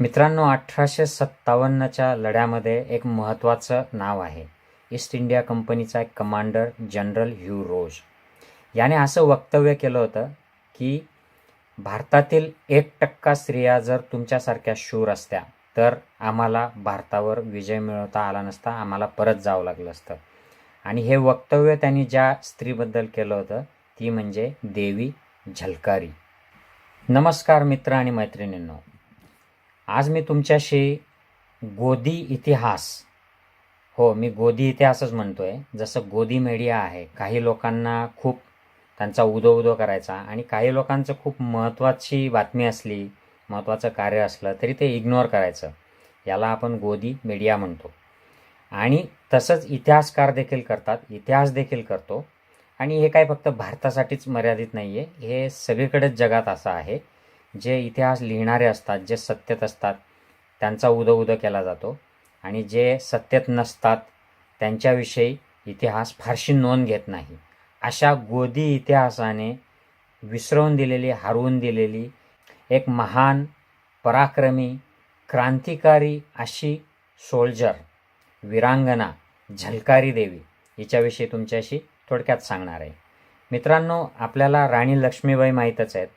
मित्रांनो अठराशे सत्तावन्नच्या लढ्यामध्ये एक महत्त्वाचं नाव आहे. ईस्ट इंडिया कंपनीचा एक कमांडर जनरल ह्यू रोज. याने असं वक्तव्य केलं होतं की भारतातील एक टक्का स्त्रिया जर तुमच्यासारख्या शूर असत्या तर आम्हाला भारतावर विजय मिळवता आला नसता आम्हाला परत जावं लागलं असतं. आणि हे वक्तव्य त्यांनी ज्या स्त्रीबद्दल केलं होतं ती म्हणजे देवी झलकारी. नमस्कार मित्र आणि मैत्रिणींनो. आज मी तुमच्याशी गोदी इतिहास. हो मी गोदी इतिहासच म्हणतोय. जसं गोदी मीडिया आहे काही लोकांना खूप त्यांचा उदो उदो करायचा आणि काही लोकांचं खूप महत्त्वाची बातमी असली महत्त्वाचं कार्य असलं तरी ते इग्नोर करायचं. याला आपण गोदी मीडिया म्हणतो. आणि तसंच इतिहासकार देखील करतात इतिहास देखील करतो. आणि हे काय फक्त भारतासाठीच मर्यादित नाही आहे हे सगळीकडेच जगात असं आहे. जे इतिहास लिहिणारे असतात जे सत्यत असतात त्यांचा उदो उदो केला जातो. आणि जे सत्यत नसतात त्यांच्याविषयी इतिहास फारशी नोंद घेत नाही. अशा गोदी इतिहासाने विसरवून दिलेली हरवून दिलेली एक महान पराक्रमी क्रांतिकारी अशी सोल्जर वीरांगना झलकारी देवी हिच्याविषयी तुमच्याशी थोडक्यात सांगणार आहे. मित्रांनो आपल्याला राणी लक्ष्मीबाई माहीतच आहेत.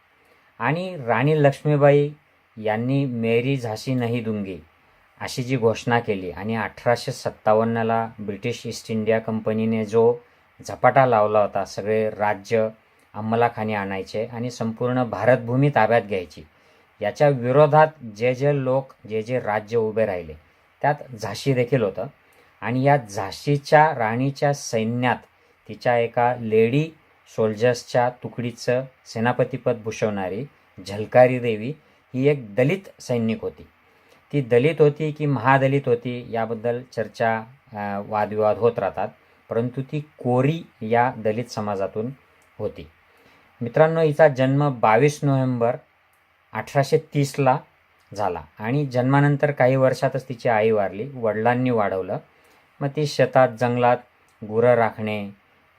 आणि राणी लक्ष्मीबाई यांनी मेरी झाशी नाही दुंगी अशी जी घोषणा केली आणि अठराशे सत्तावन्नला ब्रिटिश ईस्ट इंडिया कंपनीने जो झपाटा लावला होता सगळे राज्य अंमलाखाली आणायचे आणि संपूर्ण भारतभूमी ताब्यात घ्यायची याच्या विरोधात जे जे लोक जे जे राज्य उभे राहिले त्यात झाशी देखील होतं. आणि या झाशीच्या राणीच्या सैन्यात तिच्या एका लेडी सोल्जर्सच्या तुकडीचं सेनापतीपद भूषवणारी झलकारी देवी ही एक दलित सैनिक होती. ती दलित होती की महादलित होती याबद्दल चर्चा वादविवाद होत राहतात परंतु ती कोरी या दलित समाजातून होती. मित्रांनो हिचा जन्म बावीस नोव्हेंबर अठराशे तीसला झाला आणि जन्मानंतर काही वर्षातच तिची आई वारली वडिलांनी वाढवलं. मग ती शेतात जंगलात गुरं राखणे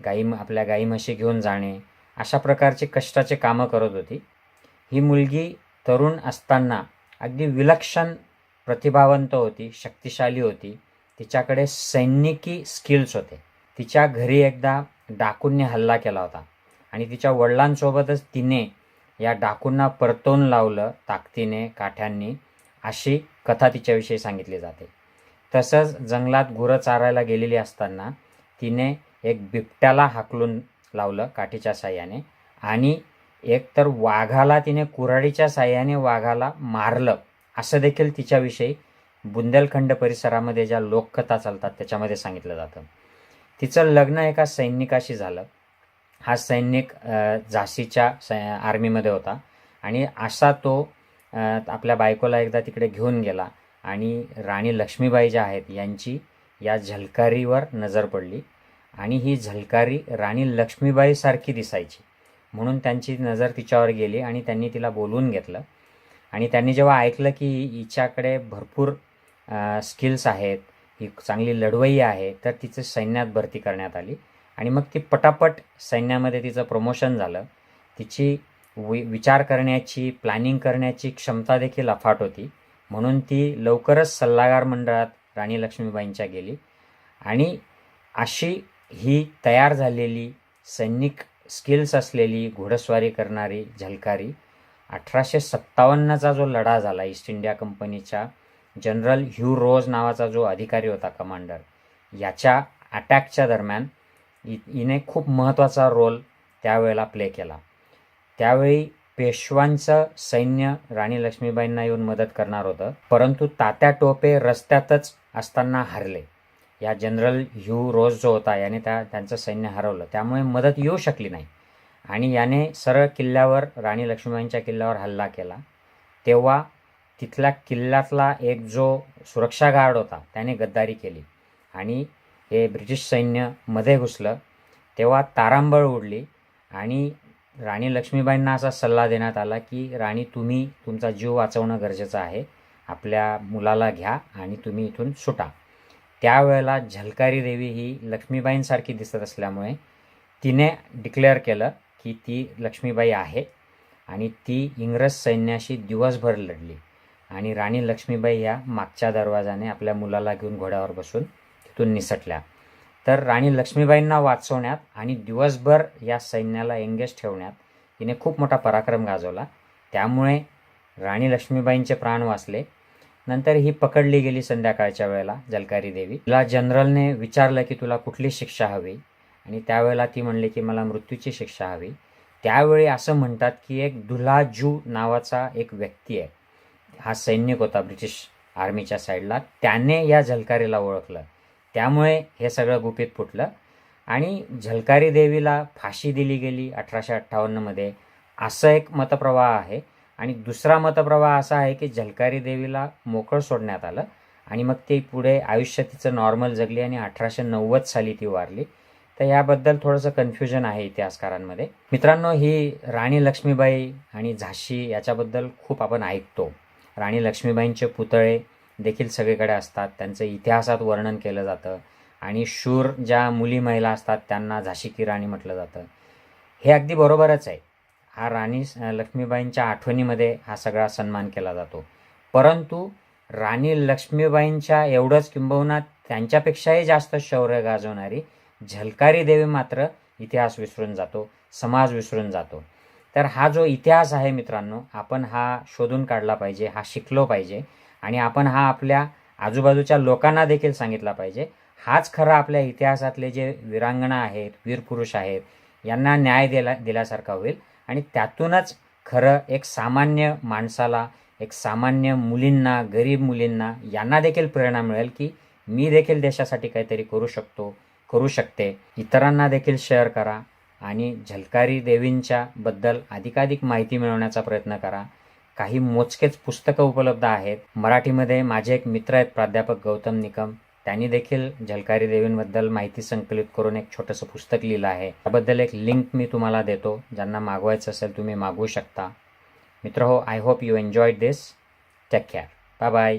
गाई आपल्या गाई म्हशी घेऊन जाणे अशा प्रकारचे कष्टाचे कामं करत होती. ही मुलगी तरुण असताना अगदी विलक्षण प्रतिभावंत होती शक्तिशाली होती. तिच्याकडे सैनिकी स्किल्स होते. तिच्या घरी एकदा डाकूंनी हल्ला केला होता आणि तिच्या वडिलांसोबतच तिने या डाकूंना परतवून लावलं ताकदीने काठ्यांनी अशी कथा तिच्याविषयी सांगितली जाते. तसंच जंगलात गुरं चारायला गेलेली असताना तिने एक बिबट्याला हाकलून लावलं काठीच्या साह्याने. आणि एक तर वाघाला तिने कुऱ्हाडीच्या साह्याने वाघाला मारलं. असं देखील तिच्याविषयी बुंदेलखंड परिसरामध्ये ज्या लोककथा चालतात त्याच्यामध्ये सांगितलं जातं. तिचं लग्न एका सैनिकाशी झालं. हा सैनिक झासीच्या झाशीच्या सै आर्मीमध्ये होता. आणि असा तो आपल्या बायकोला एकदा तिकडे घेऊन गेला. आणि राणी लक्ष्मीबाई ज्या आहेत यांची या झलकारीवर नजर पडली. आणि ही झलकारी राणी लक्ष्मीबाईसारखी दिसायची. म्हणून त्यांची नजर तिच्यावर गेली आणि त्यांनी तिला बोलवून घेतलं. आणि त्यांनी जेव्हा ऐकलं की हिच्याकडे भरपूर स्किल्स आहेत ही चांगली लढवई आहे तर तिचं सैन्यात भरती करण्यात आली. आणि मग ती पटापट सैन्यामध्ये तिचं प्रमोशन झालं. तिची वि विचार करण्याची प्लॅनिंग करण्याची क्षमता देखील अफाट होती. म्हणून ती लवकरच सल्लागार मंडळात राणी लक्ष्मीबाईंच्या गेली. आणि अशी ही तयार झालेली सैनिक स्किल्स असलेली घोडस्वारी करणारी झलकारी अठराशे सत्तावन्नचा जो लढा झाला ईस्ट इंडिया कंपनीच्या जनरल ह्यू रोज नावाचा जो अधिकारी होता कमांडर याच्या अटॅकच्या दरम्यान हिने खूप महत्त्वाचा रोल त्यावेळेला प्ले केला. त्यावेळी पेशवांचं सैन्य राणी लक्ष्मीबाईंना येऊन मदत करणार होतं परंतु तात्या टोपे रस्त्यातच असताना हरले. या जनरल ह्यू रोज जो होता याने त्या त्यांचं सैन्य हरवलं. त्यामुळे मदत येऊ शकली नाही. आणि याने सरळ किल्ल्यावर राणी लक्ष्मीबाईंच्या किल्ल्यावर हल्ला केला. तेव्हा तिथल्या किल्ल्यातला एक जो सुरक्षा गार्ड होता त्याने गद्दारी केली. आणि हे ब्रिटिश सैन्यमध्ये घुसलं. तेव्हा तारांबळ उडली. आणि राणी लक्ष्मीबाईंना असा सल्ला देण्यात आला की राणी तुम्ही तुमचा जीव वाचवणं गरजेचं आहे. आपल्या मुलाला घ्या आणि तुम्ही इथून सुटा. त्यावेळेला झलकारी देवी ही लक्ष्मीबाईंसारखी दिसत असल्यामुळे तिने डिक्लेअर केलं की ती लक्ष्मीबाई आहे आणि ती इंग्रज सैन्याशी दिवसभर लढली. आणि राणी लक्ष्मीबाई या मागच्या दरवाजाने आपल्या मुलाला घेऊन घोड्यावर बसून तिथून निसटल्या. तर राणी लक्ष्मीबाईंना वाचवण्यात आणि दिवसभर या सैन्याला एंगेज ठेवण्यात तिने खूप मोठा पराक्रम गाजवला. त्यामुळे राणी लक्ष्मीबाईंचे प्राण वाचले. नंतर ही पकडली गेली संध्याकाळच्या वेळेला जलकारी देवी. तिला जनरलने विचारलं की तुला कुठली शिक्षा हवी? आणि त्यावेळेला ती म्हणली की मला मृत्यूची शिक्षा हवी. त्यावेळी असं म्हणतात की एक दुलाजू नावाचा एक व्यक्ती आहे. हा सैनिक होता ब्रिटिश आर्मीच्या साईडला. त्याने या झलकारीला ओळखलं. त्यामुळे हे सगळं गुपित फुटलं. आणि झलकारी देवीला फाशी दिली गेली अठराशे अठ्ठावन्नमध्ये. असं एक मतप्रवाह आहे. आणि दुसरा मतप्रवाह असा आहे की झलकारी देवीला मोकळ सोडण्यात आलं आणि मग ते पुढे आयुष्य तिचं नॉर्मल जगली आणि अठराशे नव्वद साली ती वारली. तर याबद्दल थोडंसं कन्फ्युजन आहे इतिहासकारांमध्ये. मित्रांनो ही राणी लक्ष्मीबाई आणि झाशी याच्याबद्दल खूप आपण ऐकतो. राणी लक्ष्मीबाईंचे पुतळे देखील सगळीकडे असतात. त्यांचं इतिहासात वर्णन केलं जातं. आणि शूर ज्या मुली महिला असतात त्यांना झाशी की राणी म्हटलं जातं. हे अगदी बरोबरच आहे. हा राणी लक्ष्मीबाईंच्या आठवणीमध्ये हा सगळा सन्मान केला जातो. परंतु राणी लक्ष्मीबाईंच्या एवढंच किंबहुना त्यांच्यापेक्षाही जास्त शौर्य गाजवणारी झलकारी देवी मात्र इतिहास विसरून जातो समाज विसरून जातो. तर हा जो इतिहास आहे मित्रांनो आपण हा शोधून काढला पाहिजे हा शिकलो पाहिजे आणि आपण हा आपल्या आजूबाजूच्या लोकांना देखील सांगितला पाहिजे. हाच खरा आपल्या इतिहासातले जे वीरांगणा आहेत वीरपुरुष आहेत यांना न्याय दिला दिल्यासारखा होईल. आणि त्यातूनच खरं एक सामान्य माणसाला एक सामान्य मुलींना गरीब मुलींना यांना देखील प्रेरणा मिळेल की मी देखील देशासाठी काहीतरी करू शकतो करू शकते. इतरांना देखील शेअर करा आणि झलकारी देवींच्या बद्दल अधिकाधिक माहिती मिळवण्याचा प्रयत्न करा. काही मोजकेच पुस्तकं उपलब्ध आहेत. मराठीमध्ये माझे एक मित्र आहेत प्राध्यापक गौतम निकम. त्यांनी देखील झलकारी देवींबद्दल माहिती संकलित करून एक छोटंसं पुस्तक लिहिलं आहे. त्याबद्दल एक लिंक मी तुम्हाला देतो. ज्यांना मागवायचं असेल तुम्ही मागवू शकता. मित्र हो I hope you enjoy this take care bye bye